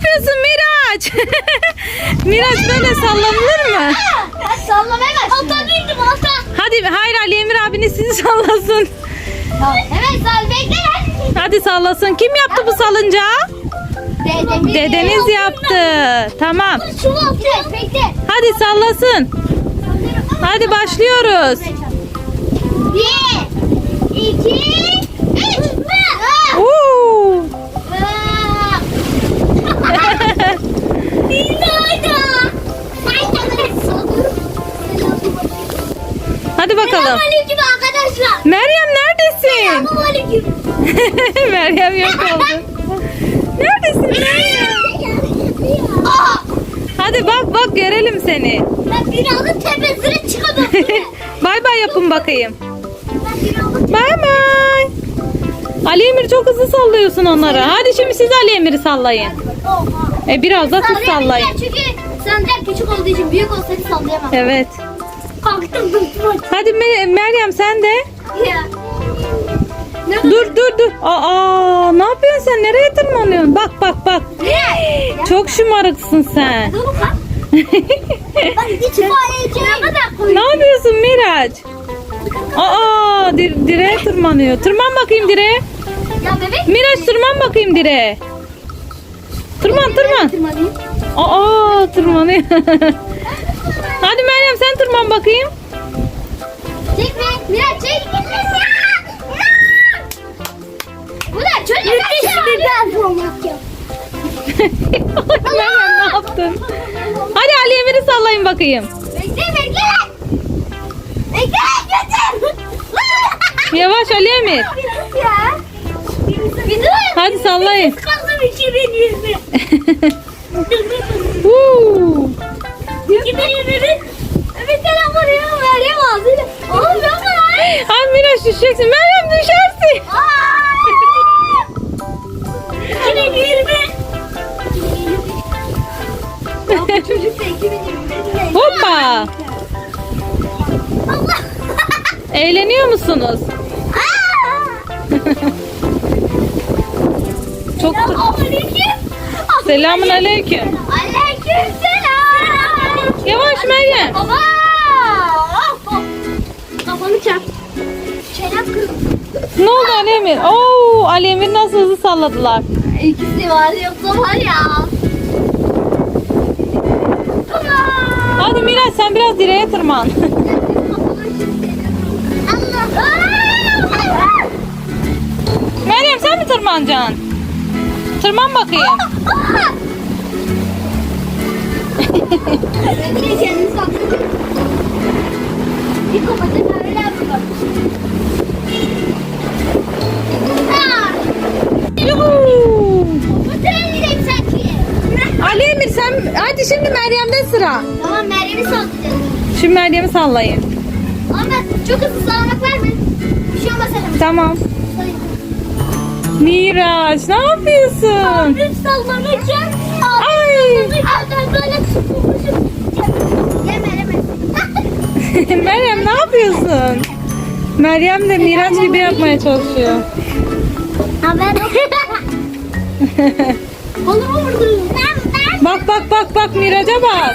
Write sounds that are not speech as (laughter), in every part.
yapıyorsun Miraç? (laughs) Miraç böyle sallanılır mı? Sallamaya bak. Alta bindim alta. Hadi hayır Ali Emir abiniz sizi sallasın. Tamam. Evet sal bekle. Hadi sallasın. Kim yaptı bu salıncağı? Dedemiz. Dedeniz yaptı. Tamam. Şunu atıyor. Bekle. Hadi sallasın. Hadi başlıyoruz. Meryem neredesin? (laughs) Meryem yok (laughs) oldu. Neredesin Meryem? Hadi bak bak görelim seni. ben binanın tepesine çıkamadım. (laughs) Bay bay yapın bakayım. Bay bay. Ali Emir çok hızlı sallıyorsun onları. Hadi şimdi siz Ali Emir'i sallayın. E biraz da siz sallayın. Çünkü senden küçük olduğu için büyük olsaydı sallayamam. Evet. Kalktım. Hadi Me- Meryem sen de. Dur dur dur. Aa ne yapıyorsun sen? Nereye tırmanıyorsun? Bak bak bak. Çok şımarıksın sen. (laughs) Ne yapıyorsun Miraç? Aa dir- direğe tırmanıyor. Tırman bakayım direğe. Miraç tırman bakayım direğe. Tırman tırman. Aa tırmanıyor. (laughs) Hadi Meryem sen tırman bakayım. Çekme. Mira çekil ya. Bu da çocuk Müthiş bir ben olmak ya. Meryem ne yaptın? Hadi Ali Emir'i sallayın bakayım. Bekle bekle. Bekle götür. Yavaş Ali Emir. Bir dur. Hadi sallayın. Kaldım 2020. 2020. Miraç düşeceksin. Meryem düşersin. Aa! 2020. Ya bu çocuk da 2021'de. Hoppa. Allah. Eğleniyor musunuz? Çok Aleyküm. Selamun aleyküm. Aleyküm selam. Yavaş Meryem. Baba. Ne oldu Ali Emir? Oo, Ali Emir nasıl hızlı salladılar. İkisi var yoksa var ya. Hadi Miraç sen biraz direğe tırman. (laughs) Meryem sen mi tırmanacaksın? Tırman bakayım. (laughs) Kendini saklıyor. Şimdi Meryem'i sallayın. Ama çok hızlı sallamak var mı? Bir şey olmaz sana. Tamam. Miraç ne yapıyorsun? Abim sallanacak. Ay. Abim böyle tutulmuşum. Yeme yeme. (laughs) Meryem ne yapıyorsun? Meryem de Miraç gibi yapmaya çalışıyor. Haber Kolumu (laughs) vurdun. Bak bak bak bak Miraç'a bak.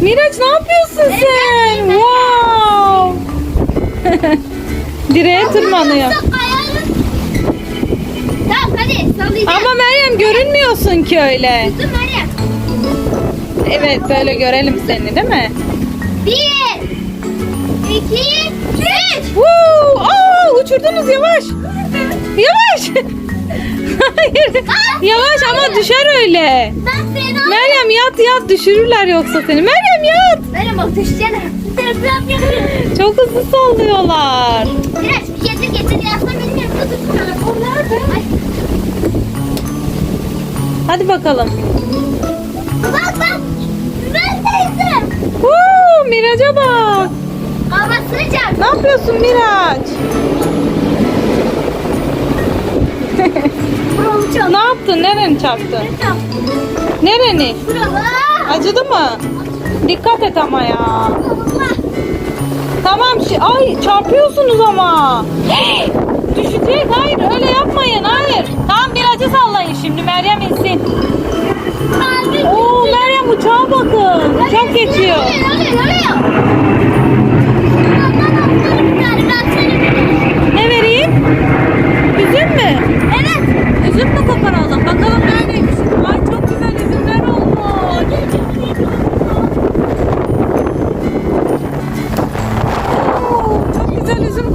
Miraç ne yapıyorsun sen? Wow. (laughs) Direğe tırmanıyor. Tamam hadi sallayacağım. Ama Meryem görünmüyorsun ki öyle. Dur Meryem. Evet böyle görelim seni değil mi? Bir. iki, Üç. Woo! Aa, uçurdunuz yavaş. Yavaş. (laughs) Hayır. Yavaş ama düşer öyle. Ben. Meryem yat yat düşürürler yoksa seni. Meryem yat. Meryem yapıyor. Çok hızlı sallıyorlar. Biraz bir getir getir yazma bilmiyorum. Dur dur. Onlar da. Ay. Hadi bakalım. Bak bak. Ben teyze. Woo, Miraç'a bak. Kafasını çarp. Ne yapıyorsun Miraç? Ne yaptın? Nereni çarptın? Nereni? Buramı. Acıdı mı? Dikkat et ama ya. Tamam. Ay çarpıyorsunuz ama. Düşecek. Hayır öyle yapmayın. Hayır. Tamam bir acı sallayın şimdi. Meryem insin. Oo Meryem uçağa bakın. Uçak geçiyor. Hayır, hayır, hayır.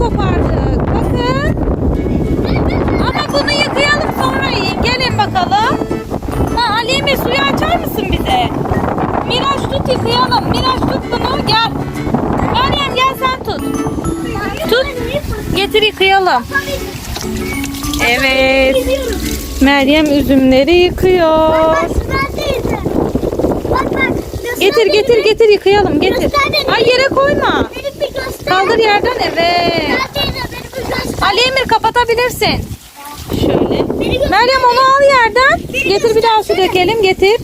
Kopardık. Bakın. Ama bunu yıkayalım sonra yiyin. Gelin bakalım. Ha, Ali Emir suyu açar mısın bize? Miraç tut yıkayalım. Miraç tut bunu gel. Meryem gel sen tut. Tut. Getir yıkayalım. Evet. Meryem üzümleri yıkıyor. Getir getir getir yıkayalım getir. Ay yere koyma. Kaldır yerden evet. Ali Emir kapatabilirsin. Şöyle. Meryem onu al yerden. Getir bir daha su dökelim getir.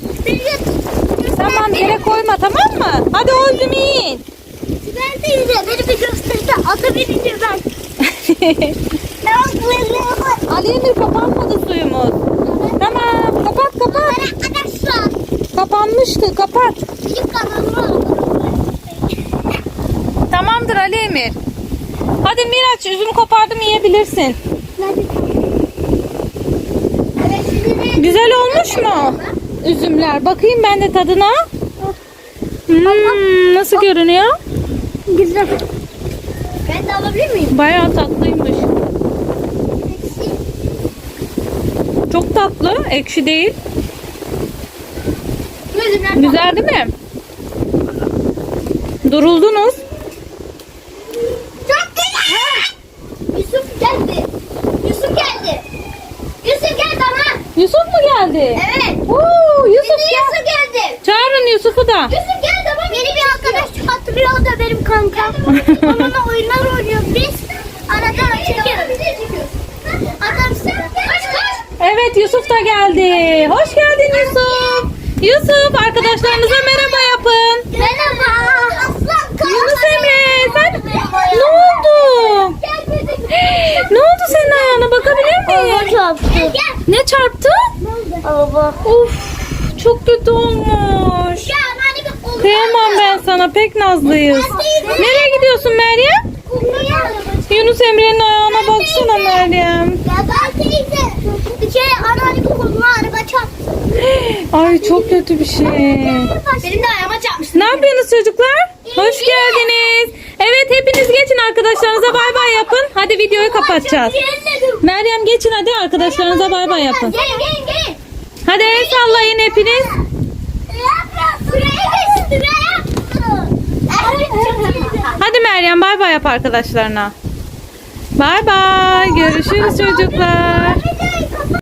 Tamam yere koyma tamam mı? Hadi o üzümü yiyin. Ben beni bir gösterse ata binince ben. Ali Emir kapanmadı suyumuz. Tamam kapat kapat. Kapanmıştı kapat. Benim kanalımı Tamamdır Ali Emir. Hadi Miraç üzümü kopardım yiyebilirsin. Güzel olmuş mu? Üzümler. Bakayım ben de tadına. Hmm, nasıl görünüyor? Güzel. Ben de alabilir miyim? Bayağı tatlıymış. Çok tatlı. Ekşi değil. Güzel değil mi? Duruldunuz. Çok güzel. Yusuf geldi. Yusuf geldi. Yusuf geldi ama. Yusuf mu geldi? Evet. Oo, Yusuf gel. Yusuf geldi. Çağırın Yusuf'u da. Yusuf geldi ama beni bir arkadaş hatırlıyor o da benim kankam. Onunla oyunlar oynuyor. Biz arada çekiyoruz. Adam Koş koş. Evet Yusuf da geldi. Hoş geldin Yusuf. Yusuf arkadaşlarınıza merhaba yapın. Merhaba. Aslan Yunus Emre sen ne oldu? (gasps) Ne oldu senin ayağına bakabilir miyim? Çarptı. Ne çarptı? Baba. Of çok kötü olmuş. Hani. Kıyamam ben sana pek nazlıyız. Nereye gidiyorsun Meryem? Yunus Emre'nin ayağına baksana Meryem. Ya ben teyze. Bir kere anneannemin koluna araba çarptı. (gasps) Ay çok kötü bir şey. Benim de ayağıma çarpmıştı. Ne yapıyorsunuz çocuklar? Hoş geldiniz. Evet hepiniz geçin arkadaşlarınıza bay bay yapın. Hadi videoyu kapatacağız. Meryem geçin hadi arkadaşlarınıza bay bay yapın. Hadi el sallayın hepiniz. Hadi Meryem bay bay yap arkadaşlarına. Bay bay. Görüşürüz çocuklar.